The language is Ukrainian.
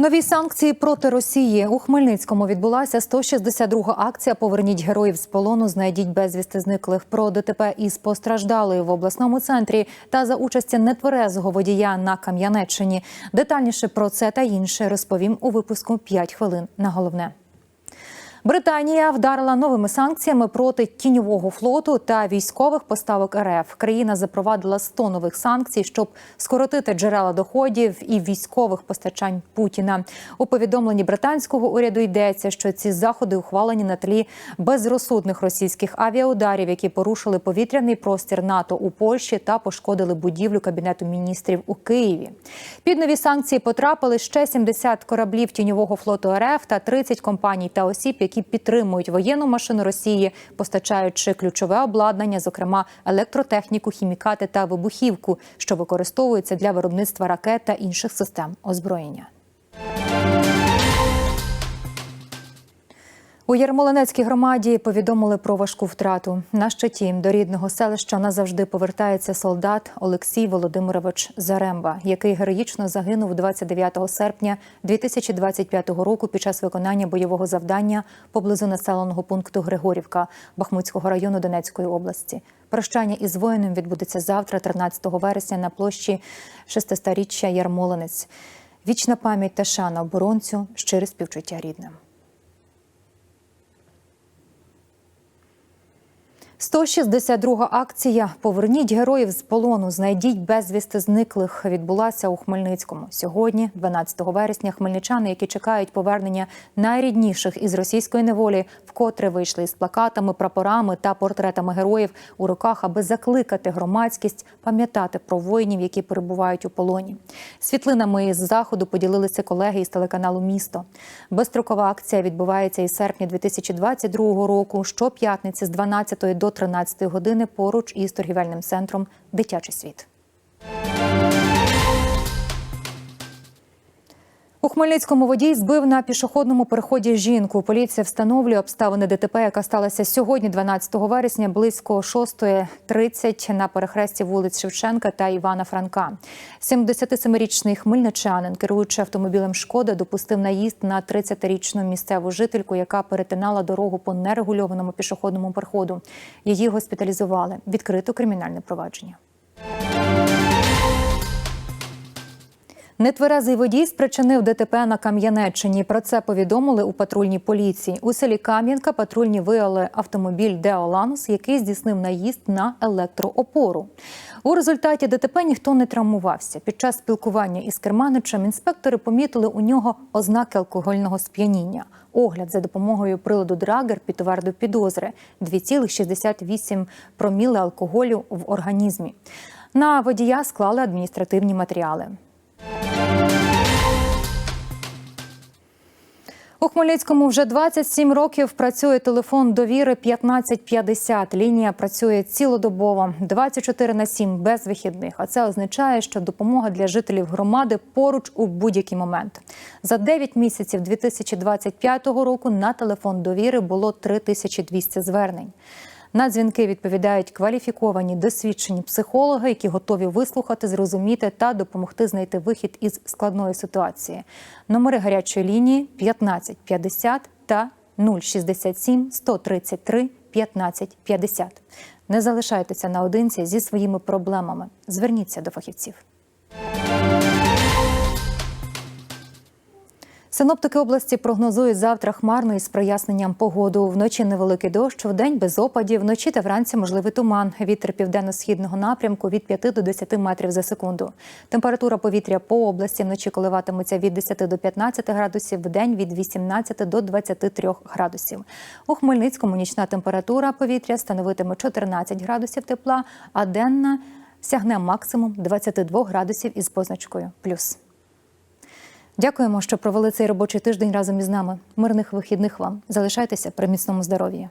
Нові санкції проти Росії у Хмельницькому відбулася 162-га акція Поверніть героїв з полону, знайдіть безвісти зниклих про ДТП із постраждалою в обласному центрі та за участі нетверезого водія на Кам'янеччині. Детальніше про це та інше розповім у випуску «5 хвилин на головне. Британія вдарила новими санкціями проти тіньового флоту та військових поставок РФ. Країна запровадила 100 нових санкцій, щоб скоротити джерела доходів і військових постачань Путіна. У повідомленні британського уряду йдеться, що ці заходи ухвалені на тлі безрозсудних російських авіаударів, які порушили повітряний простір НАТО у Польщі та пошкодили будівлю кабінету міністрів у Києві. Під нові санкції потрапили ще 70 кораблів тіньового флоту РФ та 30 компаній та осіб, які підтримують воєнну машину Росії, постачаючи ключове обладнання, зокрема електротехніку, хімікати та вибухівку, що використовуються для виробництва ракет та інших систем озброєння. У Ярмолинецькій громаді повідомили про важку втрату. На щиті до рідного селища назавжди повертається солдат Олексій Володимирович Заремба, який героїчно загинув 29 серпня 2025 року під час виконання бойового завдання поблизу населеного пункту Григорівка Бахмутського району Донецької області. Прощання із воїном відбудеться завтра, 13 вересня, на площі 600-річчя Ярмолинець. Вічна пам'ять та шана оборонцю, щире співчуття рідним. 162 акція Поверніть героїв з полону, знайдіть безвісти зниклих. Відбулася у Хмельницькому сьогодні, 12 вересня. Хмельничани, які чекають повернення найрідніших із російської неволі, вкотре вийшли із плакатами, прапорами та портретами героїв у руках, аби закликати громадськість пам'ятати про воїнів, які перебувають у полоні. Світлинами із заходу поділилися колеги із телеканалу Місто. Безстрокова акція відбувається із серпня 2022 року. Щоп'ятниці з 12 до 13 години поруч із торгівельним центром Дитячий світ. Хмельницькому водій збив на пішохідному переході жінку. Поліція встановлює обставини ДТП, яка сталася сьогодні, 12 вересня, близько 6.30 на перехресті вулиць Шевченка та Івана Франка. 77-річний хмельничанин, керуючи автомобілем Шкода, допустив наїзд на 30-річну місцеву жительку, яка перетинала дорогу по нерегульованому пішохідному переходу. Її госпіталізували. Відкрито кримінальне провадження. Нетверезий водій спричинив ДТП на Кам'янеччині. Про це повідомили у патрульній поліції. У селі Кам'янка патрульні виявили автомобіль Деоланус, який здійснив наїзд на електроопору. У результаті ДТП ніхто не травмувався. Під час спілкування із керманичем інспектори помітили у нього ознаки алкогольного сп'яніння. Огляд за допомогою приладу Драгер підтвердив підозри 2,68 проміли алкоголю в організмі. На водія склали адміністративні матеріали. Хмельницькому вже 27 років працює телефон довіри 1550. Лінія працює цілодобово, 24 на 7, без вихідних. А це означає, що допомога для жителів громади поруч у будь-який момент. За 9 місяців 2025 року на телефон довіри було 3200 звернень. На дзвінки відповідають кваліфіковані досвідчені психологи, які готові вислухати, зрозуміти та допомогти знайти вихід із складної ситуації. Номери гарячої лінії 1550 та 067 133 1550. Не залишайтеся наодинці зі своїми проблемами. Зверніться до фахівців. Синоптики області прогнозують завтра хмарно із проясненням погоду. Вночі невеликий дощ, вдень без опадів, вночі та вранці можливий туман. Вітер південно-східного напрямку від 5 до 10 метрів за секунду. Температура повітря по області вночі коливатиметься від 10 до 15 градусів, вдень від 18 до 23 градусів. У Хмельницькому нічна температура повітря становитиме 14 градусів тепла, а денна сягне максимум 22 градусів із позначкою плюс. Дякуємо, що провели цей робочий тиждень разом із нами. Мирних вихідних вам. Залишайтеся при міцному здоров'ї.